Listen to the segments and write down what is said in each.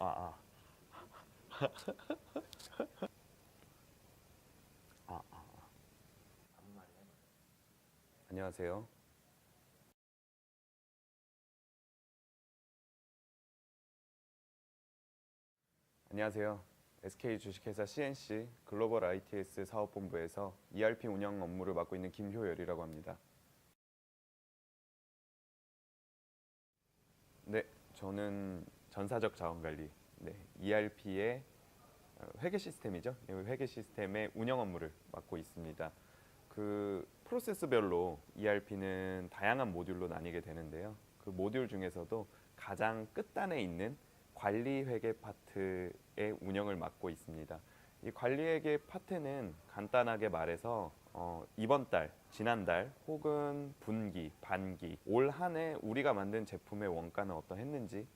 아, 아. 아, 아, 아. 안녕하세요. 안녕하세요. SK 주식회사 CNC 글로벌 ITS 사업본부에서 ERP 운영 업무를 맡고 있는 김효열이라고 합니다. 네, 저는 전사적 자원관리, 네, ERP의 회계 시스템이죠. 이 회계 시스템의 운영 업무를 맡고 있습니다. 그 프로세스별로 ERP는 다양한 모듈로 나뉘게 되는데요. 그 모듈 중에서도 가장 끝단에 있는 관리 회계 파트의 운영을 맡고 있습니다. 이 관리 회계 파트는 간단하게 말해서 어, 이번 달, 지난달 혹은 분기, 반기, 올 한 해 우리가 만든 제품의 원가는 어떠했는지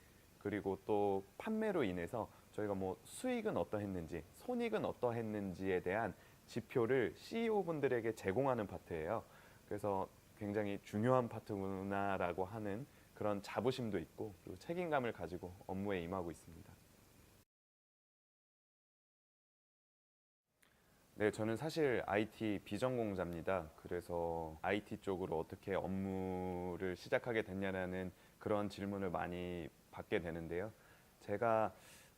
그리고 또 판매로 인해서 저희가 뭐 수익은 어떠했는지, 손익은 어떠했는지에 대한 지표를 CEO 분들에게 제공하는 파트예요. 그래서 굉장히 중요한 파트구나라고 하는 그런 자부심도 있고 그리고 책임감을 가지고 업무에 임하고 있습니다. 네, 저는 사실 IT 비전공자입니다. 그래서 IT 쪽으로 어떻게 업무를 시작하게 됐냐라는 그런 질문을 많이 받게 되는데요. 제가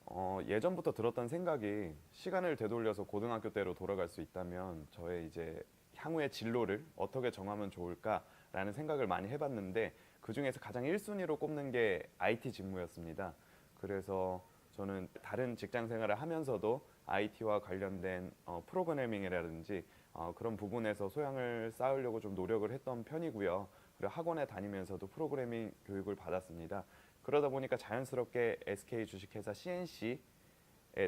어, 예전부터 들었던 생각이 시간을 되돌려서 고등학교 때로 돌아갈 수 있다면 저의 이제 향후의 진로를 어떻게 정하면 좋을까라는 생각을 많이 해봤는데 그 중에서 가장 1순위로 꼽는 게 IT 직무였습니다. 그래서 저는 다른 직장 생활을 하면서도 IT와 관련된 어, 프로그래밍이라든지 어, 그런 부분에서 소양을 쌓으려고 좀 노력을 했던 편이고요. 그리고 학원에 다니면서도 프로그래밍 교육을 받았습니다. 그러다 보니까 자연스럽게 SK 주식회사 CNC에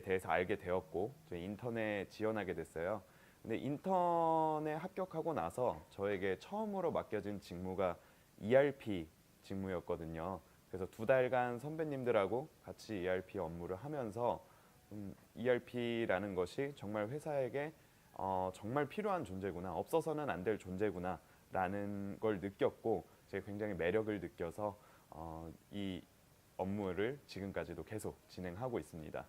대해서 알게 되었고 인턴에 지원하게 됐어요. 근데 인턴에 합격하고 나서 저에게 처음으로 맡겨진 직무가 ERP 직무였거든요. 그래서 두 달간 선배님들하고 같이 ERP 업무를 하면서 음, ERP라는 것이 정말 회사에게 어, 정말 필요한 존재구나, 없어서는 안 될 존재구나라는 걸 느꼈고 제가 굉장히 매력을 느껴서 어, 이 업무를 지금까지도 계속 진행하고 있습니다.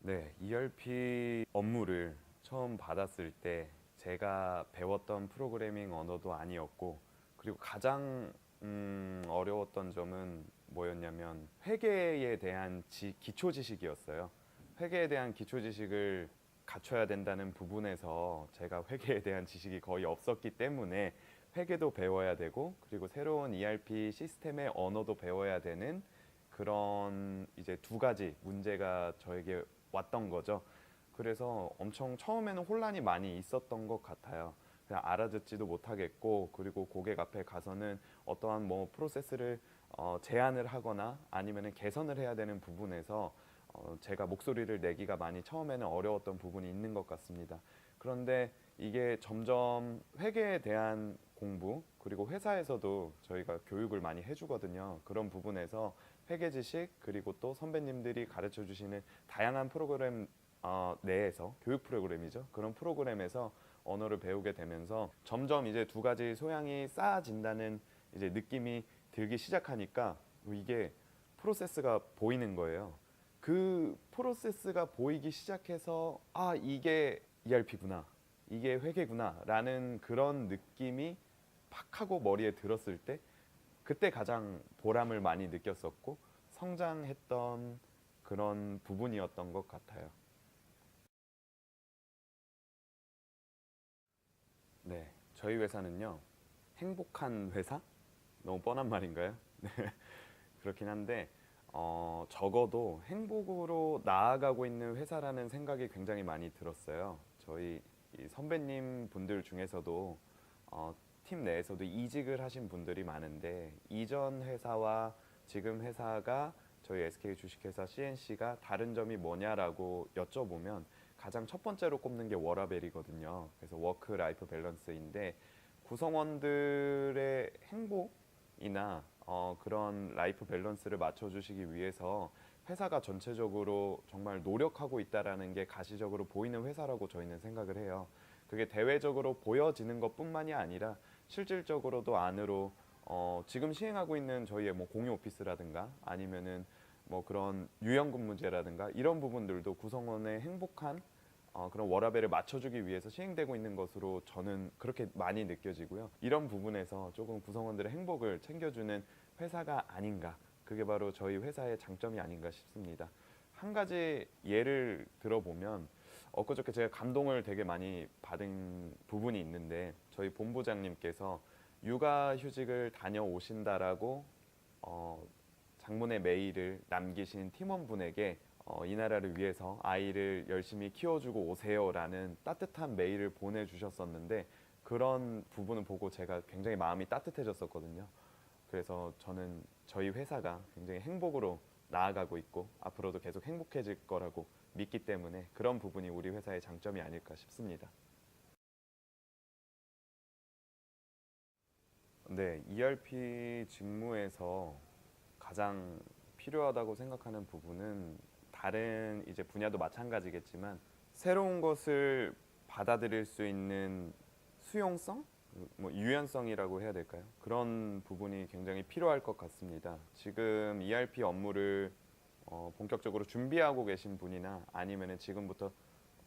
네, ERP 업무를 처음 받았을 때 제가 배웠던 프로그래밍 언어도 아니었고 그리고 가장 음, 어려웠던 점은 뭐였냐면 회계에 대한 지, 기초 지식이었어요. 회계에 대한 기초 지식을 갖춰야 된다는 부분에서 제가 회계에 대한 지식이 거의 없었기 때문에 회계도 배워야 되고 그리고 새로운 ERP 시스템의 언어도 배워야 되는 그런 이제 두 가지 문제가 저에게 왔던 거죠. 그래서 엄청 처음에는 혼란이 많이 있었던 것 같아요. 그냥 알아듣지도 못하겠고 그리고 고객 앞에 가서는 어떠한 뭐 프로세스를 어, 제안을 하거나 아니면은 개선을 해야 되는 부분에서 어, 제가 목소리를 내기가 많이 처음에는 어려웠던 부분이 있는 것 같습니다. 그런데 이게 점점 회계에 대한 공부 그리고 회사에서도 저희가 교육을 많이 해주거든요. 그런 부분에서 회계 지식 그리고 또 선배님들이 가르쳐 주시는 다양한 프로그램 어, 내에서 교육 프로그램이죠. 그런 프로그램에서 언어를 배우게 되면서 점점 이제 두 가지 소양이 쌓아진다는 이제 느낌이 들기 시작하니까 이게 프로세스가 보이는 거예요. 그 프로세스가 보이기 시작해서 아 이게 ERP구나 이게 회계구나라는 그런 느낌이 팍 하고 머리에 들었을 때 그때 가장 보람을 많이 느꼈었고 성장했던 그런 부분이었던 것 같아요. 네, 저희 회사는요 행복한 회사 너무 뻔한 말인가요? 네, 그렇긴 한데 어, 적어도 행복으로 나아가고 있는 회사라는 생각이 굉장히 많이 들었어요. 저희 이 선배님 분들 중에서도 어, 팀 내에서도 이직을 하신 분들이 많은데 이전 회사와 지금 회사가 저희 SK 주식회사 CNC가 다른 점이 뭐냐라고 여쭤보면 가장 첫 번째로 꼽는 게 워라벨이거든요. 그래서 워크 라이프 밸런스인데 구성원들의 행복이나 어, 그런 라이프 밸런스를 맞춰주시기 위해서 회사가 전체적으로 정말 노력하고 있다라는 게 가시적으로 보이는 회사라고 저희는 생각을 해요. 그게 대외적으로 보여지는 것뿐만이 아니라 실질적으로도 안으로 어, 지금 시행하고 있는 저희의 뭐 공유 오피스라든가 아니면은 뭐 그런 유연 근무제라든가 이런 부분들도 구성원의 행복한 어, 그런 워라밸을 맞춰주기 위해서 시행되고 있는 것으로 저는 그렇게 많이 느껴지고요. 이런 부분에서 조금 구성원들의 행복을 챙겨주는 회사가 아닌가. 그게 바로 저희 회사의 장점이 아닌가 싶습니다. 한 가지 예를 들어보면 엊그저께 제가 감동을 되게 많이 받은 부분이 있는데 저희 본부장님께서 육아 휴직을 다녀오신다라고 어, 장문의 메일을 남기신 팀원분에게 어, 이 나라를 위해서 아이를 열심히 키워주고 오세요라는 따뜻한 메일을 보내주셨었는데 그런 부분을 보고 제가 굉장히 마음이 따뜻해졌었거든요. 그래서 저는 저희 회사가 굉장히 행복으로 나아가고 있고 앞으로도 계속 행복해질 거라고 믿기 때문에 그런 부분이 우리 회사의 장점이 아닐까 싶습니다. 네, ERP 직무에서 가장 필요하다고 생각하는 부분은 다른 이제 분야도 마찬가지겠지만 새로운 것을 받아들일 수 있는 수용성, 뭐 유연성이라고 해야 될까요? 그런 부분이 굉장히 필요할 것 같습니다. 지금 ERP 업무를 어, 본격적으로 준비하고 계신 분이나 아니면은 지금부터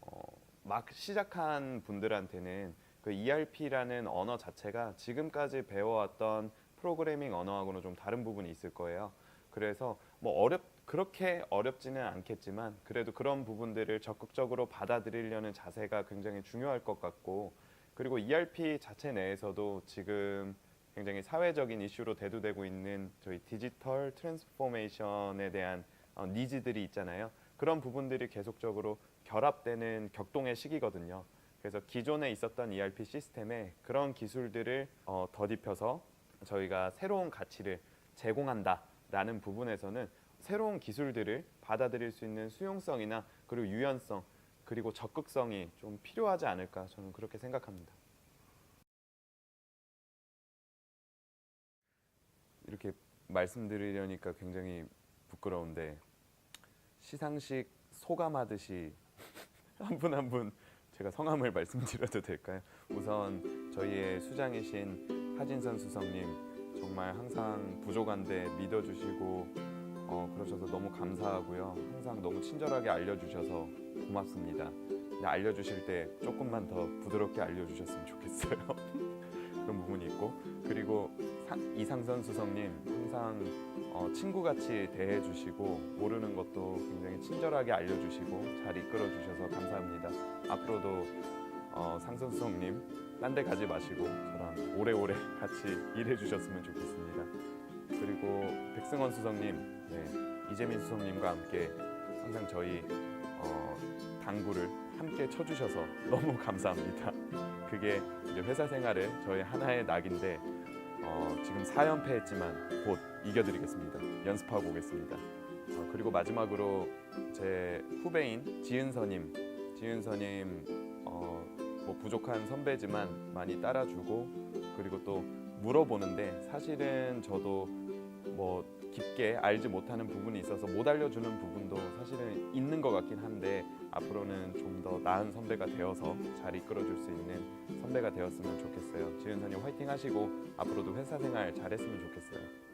어, 막 시작한 분들한테는 그 ERP라는 언어 자체가 지금까지 배워왔던 프로그래밍 언어하고는 좀 다른 부분이 있을 거예요. 그래서 뭐 어렵 그렇게 어렵지는 않겠지만 그래도 그런 부분들을 적극적으로 받아들이려는 자세가 굉장히 중요할 것 같고 그리고 ERP 자체 내에서도 지금 굉장히 사회적인 이슈로 대두되고 있는 저희 디지털 트랜스포메이션에 대한 어, 니즈들이 있잖아요. 그런 부분들이 계속적으로 결합되는 격동의 시기거든요. 그래서 기존에 있었던 ERP 시스템에 그런 기술들을 어, 덧입혀서 저희가 새로운 가치를 제공한다라는 부분에서는 새로운 기술들을 받아들일 수 있는 수용성이나 그리고 유연성 그리고 적극성이 좀 필요하지 않을까 저는 그렇게 생각합니다. 이렇게 말씀드리려니까 굉장히 부끄러운데 시상식 소감하듯이 한 분 한 분 제가 성함을 말씀드려도 될까요? 우선 저희의 수장이신 하진선 수석님 정말 항상 부족한데 믿어주시고 어, 그러셔서 너무 감사하고요. 항상 너무 친절하게 알려주셔서 고맙습니다. 알려주실 때 조금만 더 부드럽게 알려주셨으면 좋겠어요. 그런 부분이 있고 그리고 사- 이상선 수석님 항상 어, 친구같이 대해주시고 모르는 것도 굉장히 친절하게 알려주시고 잘 이끌어주셔서 감사합니다. 앞으로도 어, 상선 수석님 딴 데 가지 마시고 저랑 오래오래 같이 일해주셨으면 좋겠습니다. 그리고 백승원 수석님, 네, 이재민 수석님과 함께 항상 저희 어, 당구를 함께 쳐주셔서 너무 감사합니다. 그게 이제 회사 생활의 저의 하나의 낙인데 어, 지금 4연패 했지만 곧 이겨드리겠습니다. 연습하고 오겠습니다. 어, 그리고 마지막으로 제 후배인 지은서님, 지은서님 어, 뭐 부족한 선배지만 많이 따라주고 그리고 또 물어보는데 사실은 저도 뭐 깊게 알지 못하는 부분이 있어서 못 알려주는 부분도 사실은 있는 것 같긴 한데 앞으로는 좀 더 나은 선배가 되어서 잘 이끌어줄 수 있는 선배가 되었으면 좋겠어요. 지은선님 화이팅 하시고 앞으로도 회사 생활 잘했으면 좋겠어요.